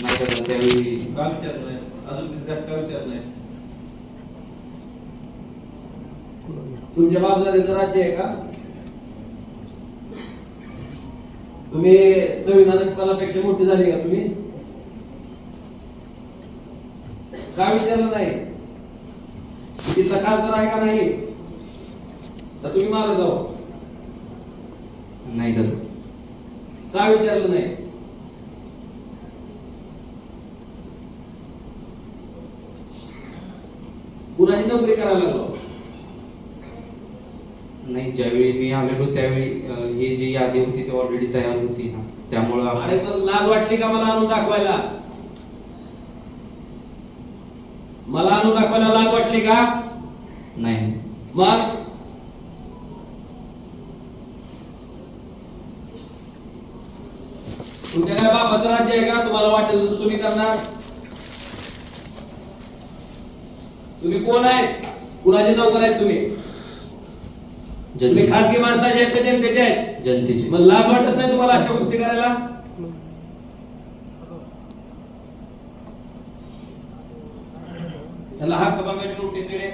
नाही दादा त्यावेळी का विचारलं नाही अजून तिथे का विचारलं नाही. तुमच्या राज्य आहे का? तुम्ही संविधानिक पदापेक्षा मोठी झाली का तुम्ही? का विचारलं नाही? तिथला खासदार आहे का नाही? तर तुम्ही मारत जाऊ. नाही दादा. का विचारलं नाही? कुणाची नोकरी करायला लागलो. नाही ज्यावेळी मी आलेलो त्यावेळी हे जी यादी होती ती ऑलरेडी तयार होती ना. त्यामुळं अरे पण लाज वाटली का मला आणून दाखवायला? मला आणून दाखवायला लाज वाटली का? नाही. मग? तुमच्या काय बापाचं राज्य आहे का? तुम्हाला वाटेल तसं तुम्ही करणार? तुम्ही कोण आहेत? कुणाचे नोकर आहेत तुम्ही? खासगी माणसाचे आहेत जनतेचे आहेत? जनतेची. मग लाज वाटत नाही तुम्हाला अशा गोष्टी करायला? त्याला हक्क बघायची नोटीस दे रे.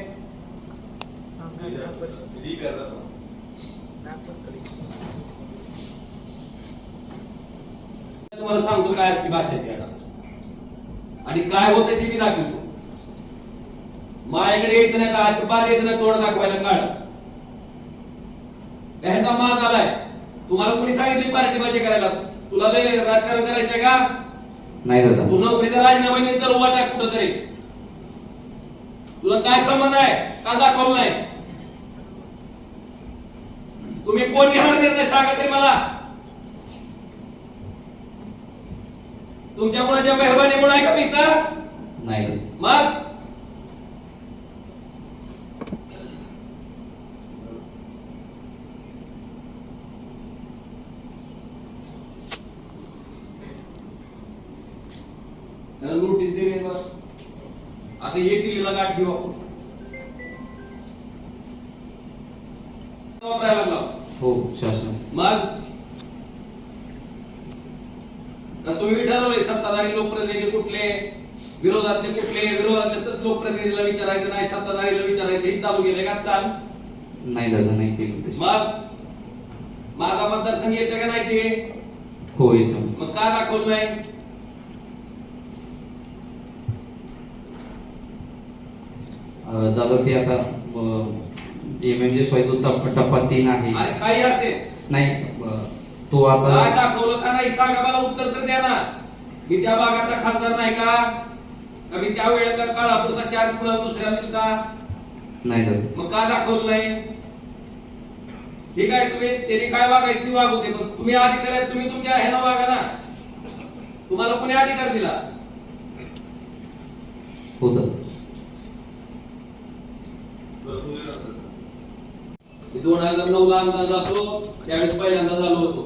तुम्हाला सांगतो काय असते भाषा आणि काय होते ते मी दाखवतो. माझ्याकडे यायचं नाही तर अजिबात यायचं नाही तोंड दाखवायला काळ. ह्याचा माज आलाय तुम्हाला कोणी सांगितली पार्टी माझी करायला? तुला लय राजकारण करायचंय का? नाही दादा. तू नोकरीचा राजीनामा चल उभा टाक कुठं तरी तुला काय संबंध आहे? का दाखवलं नाही? तुम्ही कोण घेणार निर्णय सांगा तरी मला. तुमच्या कोणाच्या मेहरबानीमुळे आहे का मी नाही मग? त्याला नोटीस दिली. आता ये दिल्लीला गाठ घेऊ आपण. वापरायला लागला. हो शासन. मग? तुम्ही ठरवलंय सत्ताधारी लोकप्रतिनिधी कुठले? विरोधातले कुठले? विरोधातले लोकप्रतिनिधीला विचारायचं नाही सत्ताधारीला विचारायचं. हे चालू केलंय का? चाल. नाही दादा नाही केलं मग? माझा मतदारसंघ येते का नाही ते? हो येतो. मग का दाखवलं नाही दादा ते आता एम एम जे जो टप्पा तीन आहे. काही असेल. नाही तो काय आता दाखवलं का नाही? सांगा मला उत्तर तर द्या ना. मी त्या भागाचा खासदार नाही का? का मी त्या वेळेचा काळापुरता चार पुढे दुसऱ्या दिलता नाही दादा. मग का दाखवलं नाही? ठीक आहे तुम्ही त्यांनी काय वागायचं ती वागू दे. पण तुम्ही अधिकारी आहेत तुम्ही तुमच्या ह्यानं वागा ना. तुम्हाला कोणी अधिकार दिला? हो दोन हजार नऊ ला आमदार जातो त्यावेळेस पहिल्यांदा झालो होतो.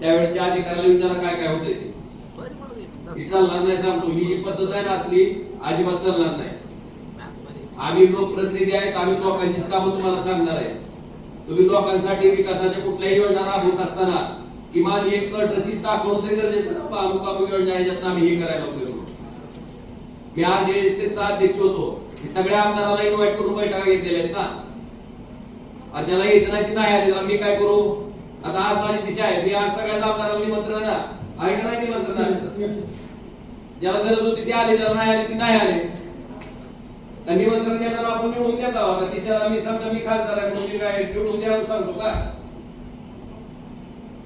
त्यावेळेच्या अधिकाऱ्याला विचारा काय काय होते ती. चालणार नाही सांगतो. ही जी पद्धत आहे ना असली अजिबात चालणार नाही. आम्ही लोकप्रतिनिधी आहेत आम्ही लोकांचीच कामं तुम्हाला सांगणार आहे. तुम्ही लोकांसाठी विकासाच्या कुठल्याही योजना राबवत असताना किमान एक ड्रेसीस दाखवणं तरी गरजेचं ना अमुक अमुक योजना याच्यात आम्ही हे करायला होतो मी आर एस अध्यक्ष होतो. सगळ्या आमदाराला इन्व्हाइट करून बैठका घेतलेल्या आहेत ना. आणि त्याला यायचं नाही ती नाही आली तर मी काय करू? आता आज माझी दिशा आहे. मी आज सगळ्या आमदाराला निमंत्रण आहे का नाही निमंत्रण ज्याला गरज होती ती आली ज्याला नाही आली ती नाही आली. तर निमंत्रण देताना आपण निवडून देत आहोत. आता दिशाला मी समजा मी खासदार आहे म्हणून मी काय निवडून द्यावं सांगतो का?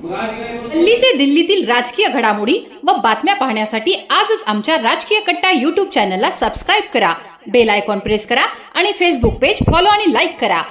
दिल्ली ते दिल्लीतील राजकीय घडामोडी व बातम्या पाहण्यासाठी आजच आमच्या राजकीय कट्टा युट्यूब चॅनलला सबस्क्राईब करा. बेल आयकॉन प्रेस करा आणि फेसबुक पेज फॉलो आणि लाईक करा.